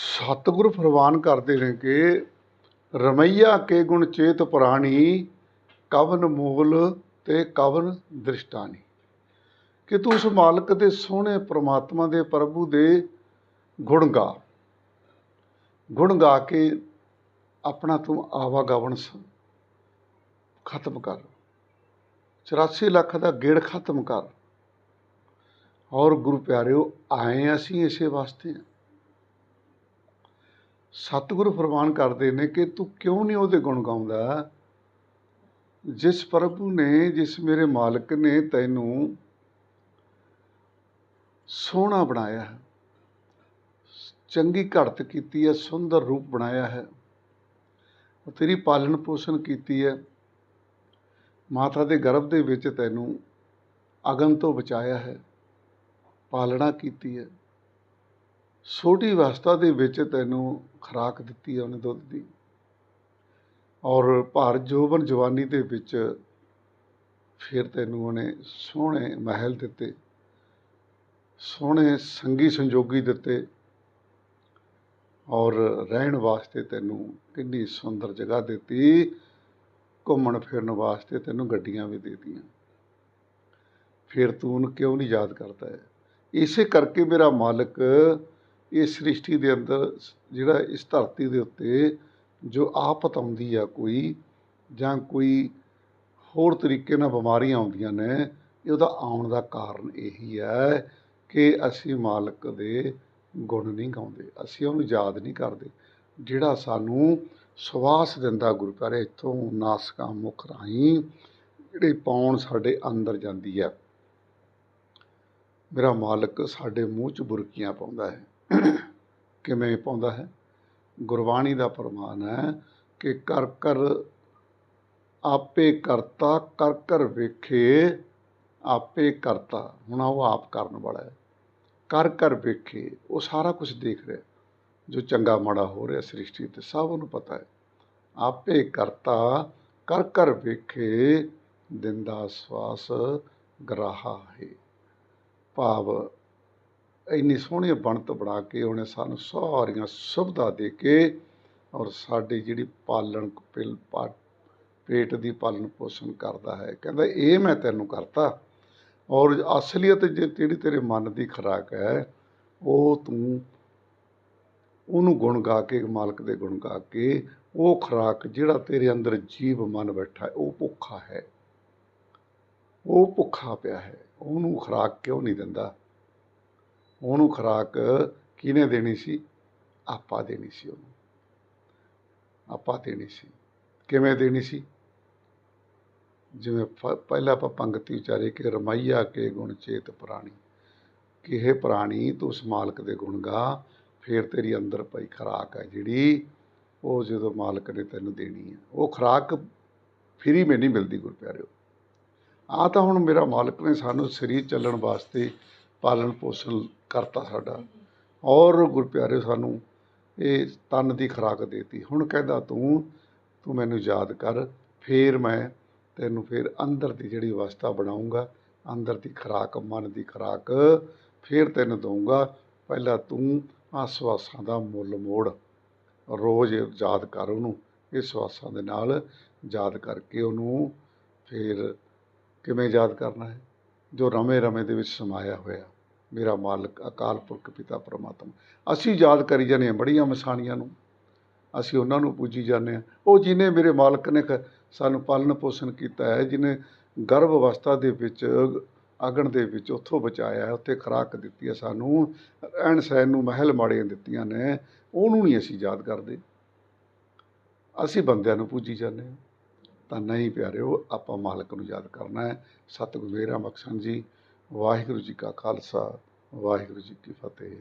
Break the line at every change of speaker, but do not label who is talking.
ਸਤਿਗੁਰ ਫਰਮਾਨ ਕਰਦੇ ਨੇ ਕਿ ਰਮਈਆ ਕੇ ਗੁਣ ਚੇਤ ਪੁਰਾਣੀ, ਕਵਨ ਮੂਲ ਤੇ ਕਵਨ ਦ੍ਰਿਸ਼ਟਾਨੀ। ਕਿ ਤੂੰ ਉਸ ਮਾਲਕ ਦੇ ਸੋਹਣੇ ਪ੍ਰਮਾਤਮਾ ਦੇ ਪ੍ਰਭੂ ਦੇ ਗੁਣ ਗਾ। ਗੁਣ ਗਾ ਕੇ ਆਪਣਾ ਤੂੰ ਆਵਾਗਮਨ ਖਤਮ ਕਰ। 84 ਲੱਖ ਦਾ ਗੇੜ ਖਤਮ ਕਰ। ਔਰ ਗੁਰੂ ਪਿਆਰਿਓ, ਆਏ ਅਸੀਂ ਇਸੇ ਵਾਸਤੇ ਹਾਂ। ਸਤਿਗੁਰੂ ਫਰਮਾਨ ਕਰਦੇ ਨੇ ਕਿ ਤੂੰ ਕਿਉਂ ਨਹੀਂ ਉਹਦੇ ਗੁਣ ਗਾਉਂਦਾ? ਜਿਸ ਪ੍ਰਭੂ ਨੇ, ਜਿਸ ਮੇਰੇ ਮਾਲਕ ਨੇ ਤੈਨੂੰ ਸੋਹਣਾ ਬਣਾਇਆ ਹੈ, ਚੰਗੀ ਘੜਤ ਕੀਤੀ ਹੈ, ਸੁੰਦਰ ਰੂਪ ਬਣਾਇਆ ਹੈ, ਉਹ ਤੇਰੀ ਪਾਲਣ ਪੋਸ਼ਣ ਕੀਤੀ ਹੈ, ਮਾਤਾ ਦੇ ਗਰਭ ਦੇ ਵਿੱਚ ਤੈਨੂੰ ਅਗਨ ਤੋਂ ਬਚਾਇਆ ਹੈ, ਪਾਲਣਾ ਕੀਤੀ ਹੈ। ਛੋਟੀ ਅਵਸਥਾ ਦੇ ਵਿੱਚ ਤੈਨੂੰ ਖੁਰਾਕ ਦਿੱਤੀ ਹੈ ਉਹਨੇ ਦੁੱਧ ਦੀ। ਔਰ ਭਰ ਜੋਬਨ ਜਵਾਨੀ ਦੇ ਵਿੱਚ ਫਿਰ ਤੈਨੂੰ ਉਹਨੇ ਸੋਹਣੇ ਮਹਿਲ ਦਿੱਤੇ, ਸੋਹਣੇ ਸੰਗੀ ਸੰਜੋਗੀ ਦਿੱਤੇ ਔਰ ਰਹਿਣ ਵਾਸਤੇ ਤੈਨੂੰ ਕਿੰਨੀ ਸੁੰਦਰ ਜਗ੍ਹਾ ਦਿੱਤੀ, ਘੁੰਮਣ ਫਿਰਨ ਵਾਸਤੇ ਤੈਨੂੰ ਗੱਡੀਆਂ ਵੀ ਦੇ ਦਿੱਤੀਆਂ। ਫਿਰ ਤੂੰ ਉਹਨੂੰ ਕਿਉਂ ਨਹੀਂ ਯਾਦ ਕਰਦਾ ਹੈ? ਇਸੇ ਕਰਕੇ ਮੇਰਾ ਮਾਲਕ ਇਸ ਸ੍ਰਿਸ਼ਟੀ ਦੇ ਅੰਦਰ ਜਿਹੜਾ ਇਸ ਧਰਤੀ ਦੇ ਉੱਤੇ ਜੋ ਆਫਤ ਆਉਂਦੀ ਆ ਕੋਈ ਜਾਂ ਕੋਈ ਹੋਰ ਤਰੀਕੇ ਨਾਲ ਬਿਮਾਰੀਆਂ ਆਉਂਦੀਆਂ ਨੇ ਉਹਦਾ ਆਉਣ ਦਾ ਕਾਰਨ ਇਹੀ ਹੈ ਕਿ ਅਸੀਂ ਮਾਲਕ ਦੇ ਗੁਣ ਨਹੀਂ ਗਾਉਂਦੇ, ਅਸੀਂ ਉਹਨੂੰ ਯਾਦ ਨਹੀਂ ਕਰਦੇ। ਜਿਹੜਾ ਸਾਨੂੰ ਸਵਾਸ ਦਿੰਦਾ ਗੁਰੂ ਪਿਆਰੇ ਇੱਥੋਂ ਨਾਸਕਾ ਮੁਖ ਰਾਹੀਂ ਜਿਹੜੇ ਪੌਣ ਸਾਡੇ ਅੰਦਰ ਜਾਂਦੀ ਹੈ ਮੇਰਾ ਮਾਲਕ ਸਾਡੇ ਮੂੰਹ 'ਚ ਬੁਰਕੀਆਂ ਪਾਉਂਦਾ ਹੈ। ਕਿਵੇਂ ਪਾਉਂਦਾ ਹੈ? ਗੁਰਬਾਣੀ ਦਾ ਪ੍ਰਮਾਨ ਹੈ ਕਿ ਕਰ ਕਰ ਆਪੇ ਕਰਤਾ, ਕਰ ਕਰ ਵੇਖੇ, ਆਪੇ ਕਰਤਾ। ਹੁਣ ਉਹ ਆਪ ਕਰਨ ਵਾਲਾ ਹੈ। ਕਰ ਕਰ ਵੇਖੇ, ਉਹ ਸਾਰਾ ਕੁਝ ਦੇਖ ਰਿਹਾ ਜੋ ਚੰਗਾ ਮਾੜਾ ਹੋ ਰਿਹਾ ਸ੍ਰਿਸ਼ਟੀ ਤੇ ਸਭ ਉਹਨੂੰ ਪਤਾ ਹੈ। ਆਪੇ ਕਰਤਾ, ਕਰ ਕਰ ਵੇਖੇ, ਦਿੰਦਾ ਸਵਾਸ ਗਰਾਹਾ ਹੈ। ਭਾਵ ਇੰਨੀ ਸੋਹਣੀ ਬਣਤ ਬਣਾ ਕੇ ਉਹਨੇ ਸਾਨੂੰ ਸਾਰੀਆਂ ਸੁਵਿਧਾ ਦੇ ਕੇ ਔਰ ਸਾਡੀ ਜਿਹੜੀ ਪਾਲਣ ਪਿਲ ਪਾ- ਪੇਟ ਦੀ ਪਾਲਣ ਪੋਸ਼ਣ ਕਰਦਾ ਹੈ। ਕਹਿੰਦਾ, ਇਹ ਮੈਂ ਤੈਨੂੰ ਕਰਤਾ ਔਰ ਅਸਲੀਅਤ ਜੇ ਜਿਹੜੀ ਤੇਰੇ ਮਨ ਦੀ ਖੁਰਾਕ ਹੈ, ਉਹ ਤੂੰ ਉਹਨੂੰ ਗੁਣ ਗਾ ਕੇ, ਮਾਲਕ ਦੇ ਗੁਣ ਗਾ ਕੇ, ਉਹ ਖੁਰਾਕ ਜਿਹੜਾ ਤੇਰੇ ਅੰਦਰ ਜੀਵ ਮਨ ਬੈਠਾ ਉਹ ਭੁੱਖਾ ਹੈ। ਉਹ ਭੁੱਖਾ ਪਿਆ ਹੈ। ਉਹਨੂੰ ਖੁਰਾਕ ਕਿਉਂ ਨਹੀਂ ਦਿੰਦਾ? ਉਹਨੂੰ ਖੁਰਾਕ ਕਿਹਨੇ ਦੇਣੀ ਸੀ? ਆਪਾਂ ਦੇਣੀ ਸੀ ਉਹਨੂੰ। ਆਪਾਂ ਦੇਣੀ ਸੀ। ਕਿਵੇਂ ਦੇਣੀ ਸੀ? ਜਿਵੇਂ ਪ- ਪਹਿਲਾਂ ਆਪਾਂ ਪੰਗਤੀ ਵਿਚਾਰੇ ਕਿ ਰਮਈਆ ਕੇ ਗੁਣ ਚੇਤ ਪ੍ਰਾਣੀ। ਕਿ ਇਹ ਪ੍ਰਾਣੀ ਤੂੰ ਉਸ ਮਾਲਕ ਦੇ ਗੁਣ ਗਾ, ਫਿਰ ਤੇਰੀ ਅੰਦਰ ਪਈ ਖੁਰਾਕ ਹੈ ਜਿਹੜੀ ਉਹ ਜਦੋਂ ਮਾਲਕ ਨੇ ਤੈਨੂੰ ਦੇਣੀ ਹੈ। ਉਹ ਖੁਰਾਕ ਫਰੀ ਮੇ ਨਹੀਂ ਮਿਲਦੀ ਗੁਰ ਪਿਆਰਿਓ ਆ ਤਾਂ ਹੁਣ ਮੇਰਾ ਮਾਲਕ ਨੇ ਸਾਨੂੰ ਸਰੀਰ ਚੱਲਣ ਵਾਸਤੇ ਪਾਲਣ ਪੋਸ਼ਣ ਕਰਤਾ ਸਾਡਾ। ਔਰ ਗੁਰ ਪਿਆਰਿਓ ਸਾਨੂੰ ਇਹ ਤਨ ਦੀ ਖੁਰਾਕ ਦੇਤੀ। ਹੁਣ ਕਹਿੰਦਾ ਤੂੰ ਤੂੰ ਮੈਨੂੰ ਯਾਦ ਕਰ, ਫੇਰ ਮੈਂ ਤੈਨੂੰ ਫਿਰ ਅੰਦਰ ਦੀ ਜਿਹੜੀ ਅਵਸਥਾ ਬਣਾਉਂਗਾ, ਅੰਦਰ ਦੀ ਖੁਰਾਕ, ਮਨ ਦੀ ਖੁਰਾਕ ਫਿਰ ਤੈਨੂੰ ਦਊਂਗਾ। ਪਹਿਲਾਂ ਤੂੰ ਆਹ ਸਵਾਸਾਂ ਦਾ ਮੁੱਲ ਮੋੜ, ਰੋਜ਼ ਯਾਦ ਕਰ ਉਹਨੂੰ ਇਹ ਸਵਾਸਾਂ ਦੇ ਨਾਲ ਯਾਦ ਕਰਕੇ ਉਹਨੂੰ ਫਿਰ ਕਿਵੇਂ ਯਾਦ ਕਰਨਾ ਹੈ? ਜੋ ਰਮੇ ਰਮੇ ਦੇ ਵਿੱਚ ਸਮਾਇਆ ਹੋਇਆ। ਮੇਰਾ ਮਾਲਕ, ਅਕਾਲ ਪੁਰਖ ਪਿਤਾ ਪਰਮਾਤਮਾ। ਅਸੀਂ ਯਾਦ ਕਰੀ ਜਾਂਦੇ ਹਾਂ ਬੜੀਆਂ ਮਸਾਣੀਆਂ ਨੂੰ। ਅਸੀਂ ਉਹਨਾਂ ਨੂੰ ਪੂਜੀ ਜਾਂਦੇ ਹਾਂ। ਉਹ ਜਿਹਨੇ ਮੇਰੇ ਮਾਲਕ ਨੇ ਖ- ਸਾਨੂੰ ਪਾਲਣ ਪੋਸ਼ਣ ਕੀਤਾ ਹੈ ਜਿਹਨੇ ਗਰਭ ਅਵਸਥਾ ਦੇ ਵਿੱਚ ਅਗਣ ਦੇ ਵਿੱਚ ਉੱਥੋਂ ਬਚਾਇਆ ਹੈ, ਉੱਥੇ ਖੁਰਾਕ ਦਿੱਤੀ ਹੈ ਸਾਨੂੰ, ਰਹਿਣ ਸਹਿਣ ਨੂੰ ਮਹਿਲ ਮਾੜੀਆਂ ਦਿੱਤੀਆਂ ਨੇ, ਉਹਨੂੰ ਨਹੀਂ ਅਸੀਂ ਯਾਦ ਕਰਦੇ। ਅਸੀਂ ਬੰਦਿਆਂ ਨੂੰ ਪੂਜੀ ਜਾਂਦੇ ਹਾਂ। ਤਾਂ ਨਹੀਂ ਪਿਆਰਿਓ, ਆਪਾਂ ਮਾਲਕ ਨੂੰ ਯਾਦ ਕਰਨਾ ਹੈ। ਸਤਿਗੁਰੂ ਮੇਰਾ ਮਕਸਦ ਜੀ, ਵਾਹਿਗੁਰੂ ਜੀ ਕਾ ਖਾਲਸਾ, ਵਾਹਿਗੁਰੂ ਜੀ ਕੀ ਫਤਿਹ।